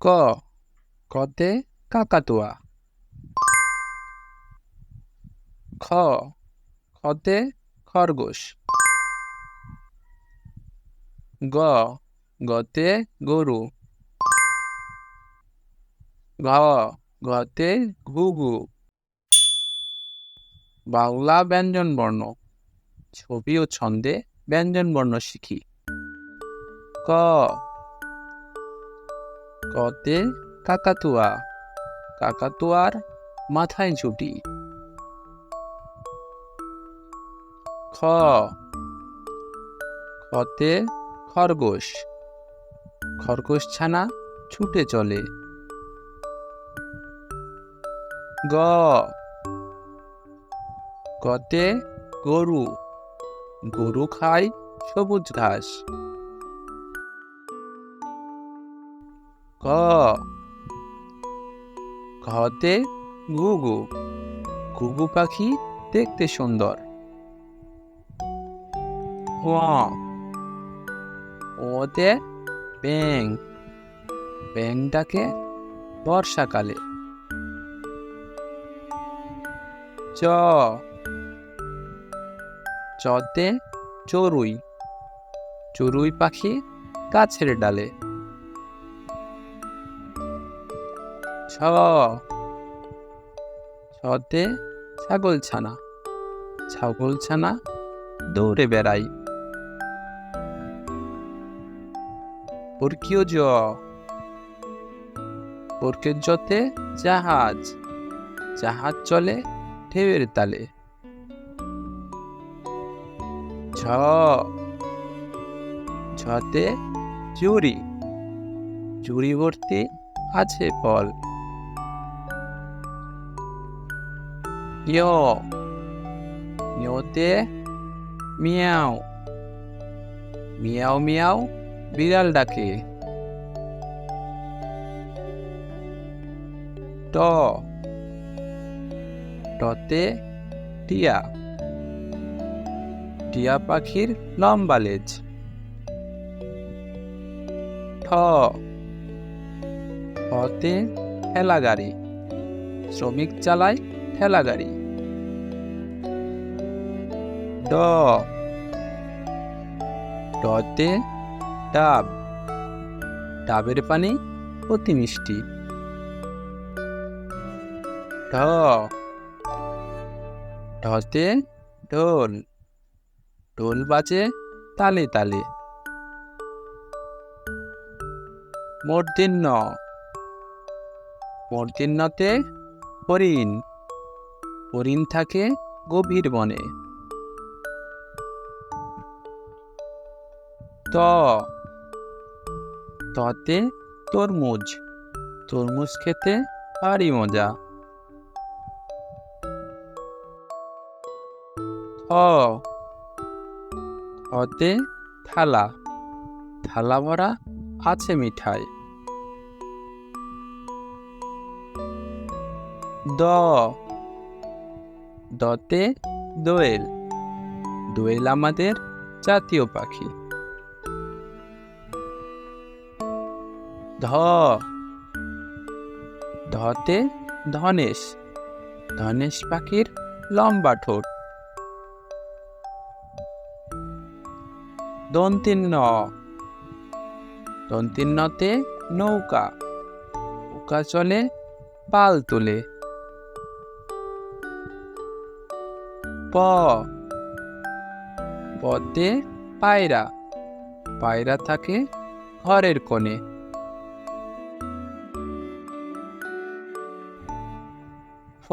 ক কতে কাকাতুয়া। খ খতে খরগোশ। গ, গতে গরু। ঘ ঘতে ঘুঘু। বাংলা ব্যঞ্জন বর্ণ, ছবি ও ছন্দে ব্যঞ্জন বর্ণ শিখি। ক কতে কাকাতুয়া কাকাতুয়ার মাথায় ঝুটি। খ খতে খরগোশ খরগোশ ছানা ছুটে চলে। গ গতে গরু গরু খায় সবুজ ঘাস। ক। ঘতে ঘুঘু। ঘুঘু পাখি দেখতে সুন্দর। ওতে ব্যাং ব্যাং ডাকে বর্ষাকালে। চ। চতে চড়ুই। চড়ুই পাখি গাছের ডালে। ছতে ছাগল ছানা ছাগল ছানা দৌড়ে বেড়াই। বর্গীয় জ। বর্গের জতে জাহাজ। জাহাজ চলে ঢেউয়ের তালে। ছ ছতে চুরি চুরি ভর্তি আছে ফল। ইয় ইয়তে মিয়াও মিয়াও মিয়াও বিড়াল ডাকে ট টতে টিয়া টিয়া পাখির লম্বা লেজ ঠ ঠতে ঠেলা গাড়ি শ্রমিক চালায় ঠেলা গাড়ি ড। ডতে ডাব। ডাবের পানি অতি মিষ্টি। ঢ। ঢতে ঢোল। ঢোল বাজে তালে তালে। মূর্ধন্য মূর্ধন্যতে হরিণ। হরিণ থাকে গভীর বনে। ত। ততে তরমুজ। তরমুজ খেতে ভারী মজা। থতে থালা। থালা ভরা আছে মিঠাই। দ। দতে দোয়েল। দোয়েল আমাদের জাতীয় পাখি। ধ। ধতে ধনেশ। ধনেশ পাখির লম্বা ঠোঁট। দন্তিন্ন দন্তিন্নতে নৌকা। নৌকা চলে পাল তুলে। প। পতে পায়রা। পায়রা থাকে ঘরের কোণে। ফ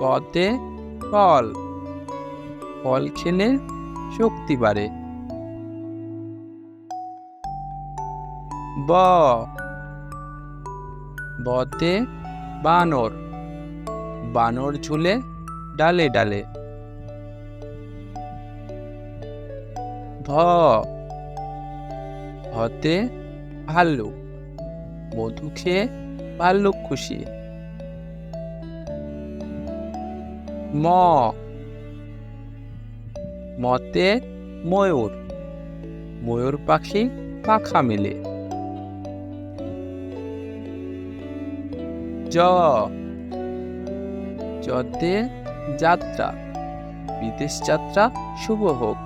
পতে ফল। ফল খেলে শক্তি বাড়ে। ব। বতে বানর। বানর ঝুলে ডালে ডালে। ভ ভতে ভাল্লুক। মধু খেয়ে ভাল্লুক খুশি। ম। মতে ময়ূর। ময়ূর পাখি পাখা মেলে। জ। জতে যাত্রা। বিদেশ যাত্রা শুভ হোক।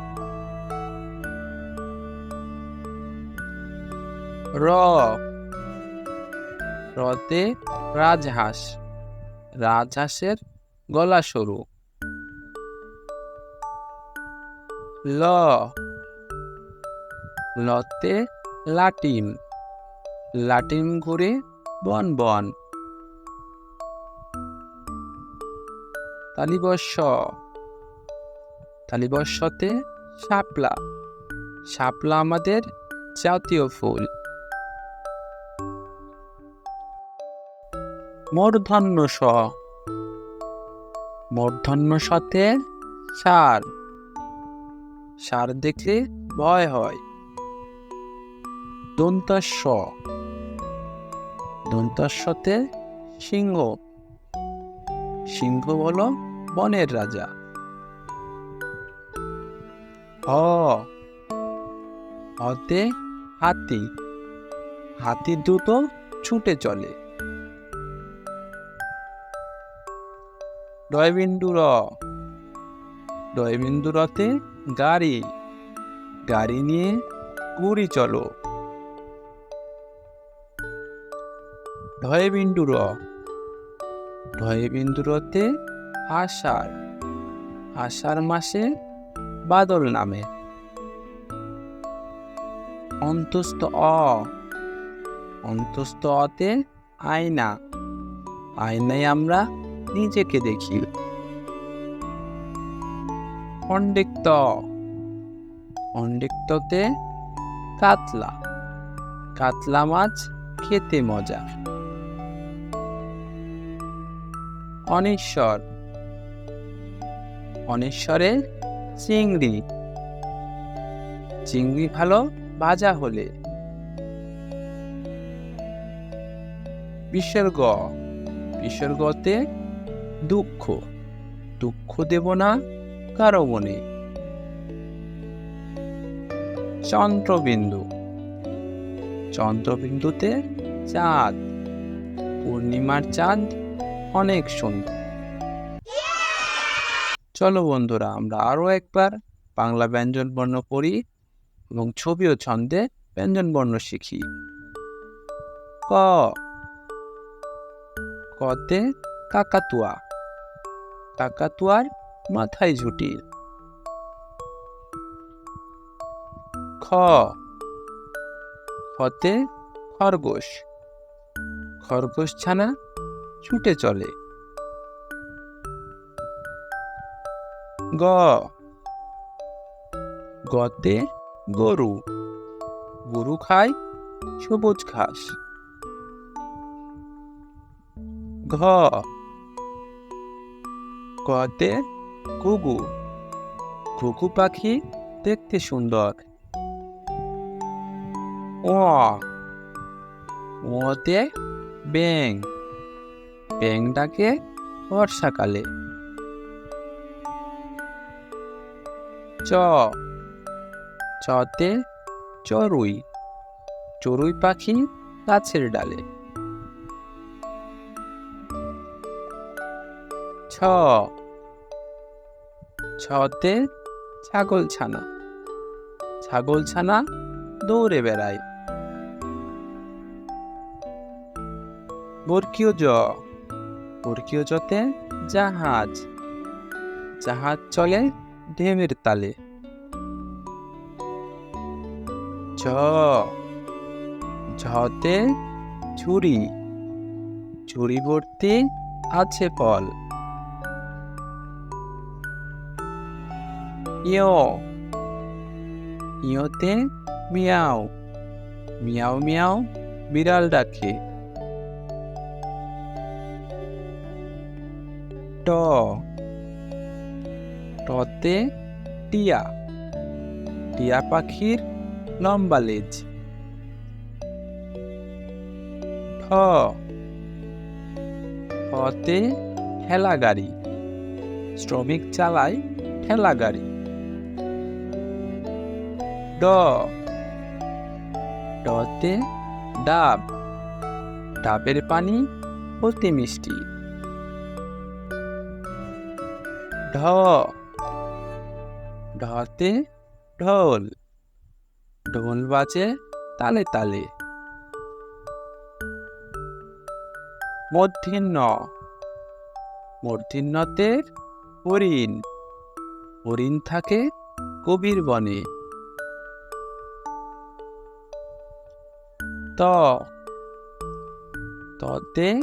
র। রতে রাজহাঁস। রাজহাঁসের গলা সরু। ল। লতে লাটিম। লাটিম ঘুরে বন বন। তালিবর্ষ। তালিবর্ষতে শাপলা। শাপলা আমাদের জাতীয় ফুল। মূর্ধন্য স। মূর্ধন্য সতে সার। সার দেখলে ভয় হয়। দন্তাস্ব দন্তাস্বতে সিংহ। সিংহ হল বনের রাজা। হতে হাতি। হাতি দ্রুত ছুটে চলে। ডয়বিন্দু র ডয়বিন্দু রতে গাড়ি। গাড়ি নিয়ে গুড়ি চলো। ঢয় বিন্দু র ঢয় বিন্দু রতে আষাঢ়। আষাঢ় মাসে বাদল নামে। অন্তস্থ অ। অন্তস্থ অতে আয়না। আয়নায় আমরা নিজেকে দেখি। খণ্ডিক্ত খণ্ডিক্ততে কাতলা। কাতলা মাছ খেতে মজা। অনেশ্বর। অনেশ্বরে চিংড়ি। চিংড়ি ভালো ভাজা হলে। বিসর্গ। বিসর্গতে দুঃখ। দুঃখ দেব না, কারও মনে। চন্দ্রবিন্দু। চন্দ্রবিন্দুতে চাঁদ। পূর্ণিমার চাঁদ অনেক সুন্দর। চলো বন্ধুরা, আমরা আরও একবার বাংলা ব্যঞ্জন বর্ণ পড়ি এবং ছবি ও ছন্দে ব্যঞ্জন বর্ণ শিখি। ক। কতে কাকাতুয়া। কাকাতুয়ার মাথায় ঝুটি খ। খতে খরগোশ। খরগোশ ছানা ছুটে চলে। গ। গতে গরু। গরু খায় সবুজ ঘাস। ঘ। গতে ঘুঘু ঘুঘু পাখি দেখতে সুন্দর। ও। ওতে ব্যাং ব্যাং ডাকে বর্ষাকালে। চ। চতে চড়ুই। চড়ুই পাখি গাছের ডালে। ছ। ছতে ছাগল ছানা ছাগল ছানা দৌড়ে বেড়ায়। বর্গীয় জ। বর্গীয় জতে জাহাজ। জাহাজ চলে ঢেমের তালে। ঝ। ঝতে ঝুড়ি ঝুড়ি ভর্তি আছে ফল। ইয় ইয়তে মিয়াও মিয়াও মিয়াও বিড়াল ডাকে ট টতে টিয়া টিয়া পাখির লম্বা লেজ ঠ ঠতে ঠেলা গাড়ি শ্রমিক চালায় ঠেলা গাড়ি ড। ডতে ডাব। ডাবের পানি অতি মিষ্টি। ঢ। ঢতে ঢোল। ঢোল বাজে তালে তালে। মূর্ধন্য মূর্ধন্যতে হরিণ। হরিণ থাকে কবির বনে। ত। ততে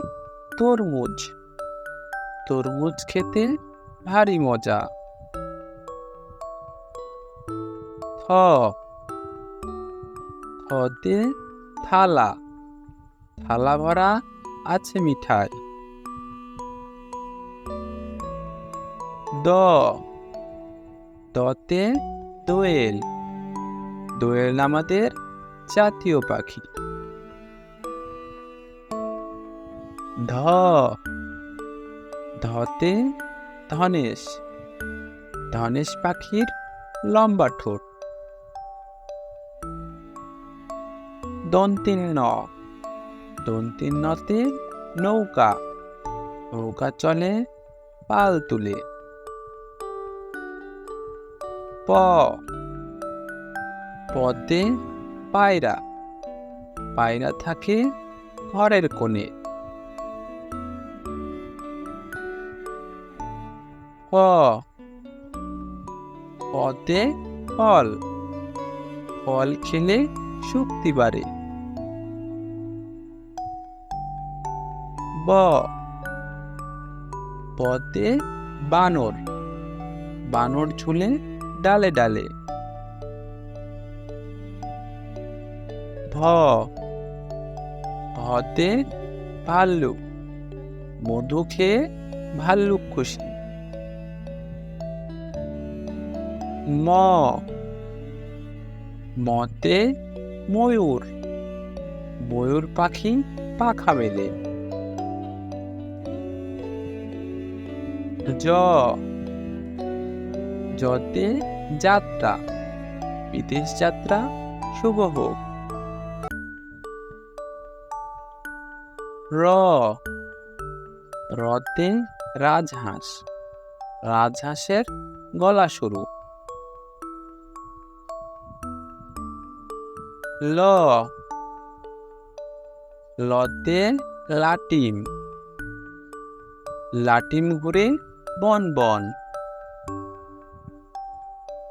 তরমুজ। তরমুজ খেতে ভারী মজা। থ। থতে থালা। থালা ভরা আছে মিঠাই। দ। দতে দোয়েল। দোয়েল আমাদের জাতীয় পাখি। ধ। ধতে ধনেশ। ধনেশ পাখির লম্বা ঠোঁট। দন্তিন্ন দন্তিন্নতে নৌকা। নৌকা চলে পাল তুলে। প। পদে পায়রা। পায়রা থাকে ঘরের কোণে। প পদে ফল। ফল খেলে শক্তি বাড়ে। ব। পদে বানর। বানর ঝুলে ডালে ডালে। ভ ভতে ভাল্লুক। মধু খেয়ে ভাল্লুক খুশি। ম। মতে ময়ূর। ময়ূর পাখি পাখা মেলে। জ। যতে যাত্রা। বিদেশ যাত্রা শুভ হোক। র। রতে রাজহাঁস। রাজহাঁসের গলা শুরু। ল। লতে লাটিম। লাটিম ঘুরে বন বন।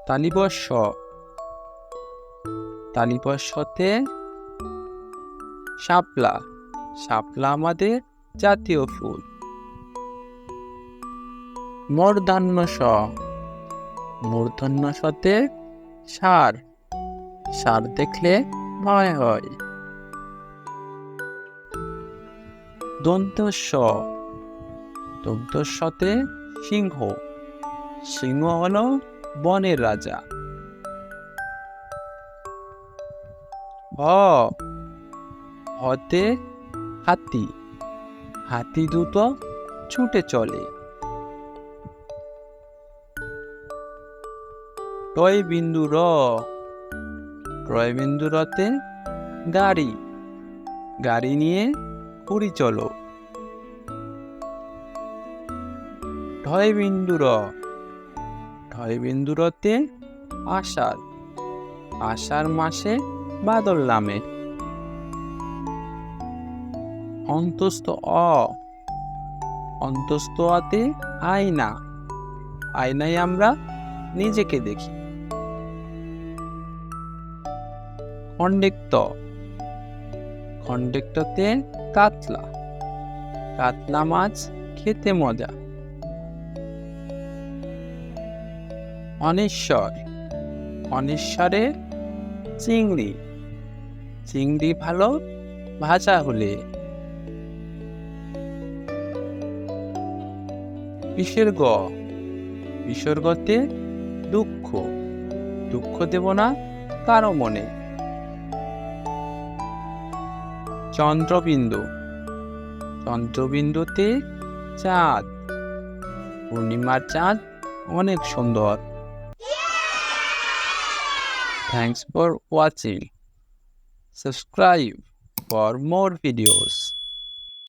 তালিবস্য তালিবস্যতে শাপলা। শাপলা আমাদের জাতীয় ফুল। মূর্ধান্য স মূর্ধন্য সতে সার। সার দেখলে ভয় হয় দন্তস্ব। দন্তস্বতে সিংহ। সিংহ হলো বনের রাজা। হ। হতে হাতি। হাতি দ্রুত ছুটে চলে। টয় বিন্দু র। টয় বিন্দু রতে গাড়ি। গাড়ি নিয়ে পুরী চলো। ঢয় বিন্দু র ঢয় বিন্দু রতে আষাঢ়। আষাঢ় মাসে বাদল নামে। অন্তস্থ অ। অন্তস্থ আতে আয়না। আয়নায় আমরা নিজেকে দেখি। খণ্ডেক্ত। খণ্ডেক্ততে কাতলা। কাতলা মাছ খেতে মজা। অনেশ্বর। অনেশ্বরে চিংড়ি। চিংড়ি ভালো ভাজা হলে। বিসর্গ। বিসর্গতে দুঃখ। দুঃখ দেব না কারও মনে। চন্দ্রবিন্দু। চন্দ্রবিন্দুতে চাঁদ। পূর্ণিমার চাঁদ অনেক সুন্দর। Thanks for watching subscribe for more videos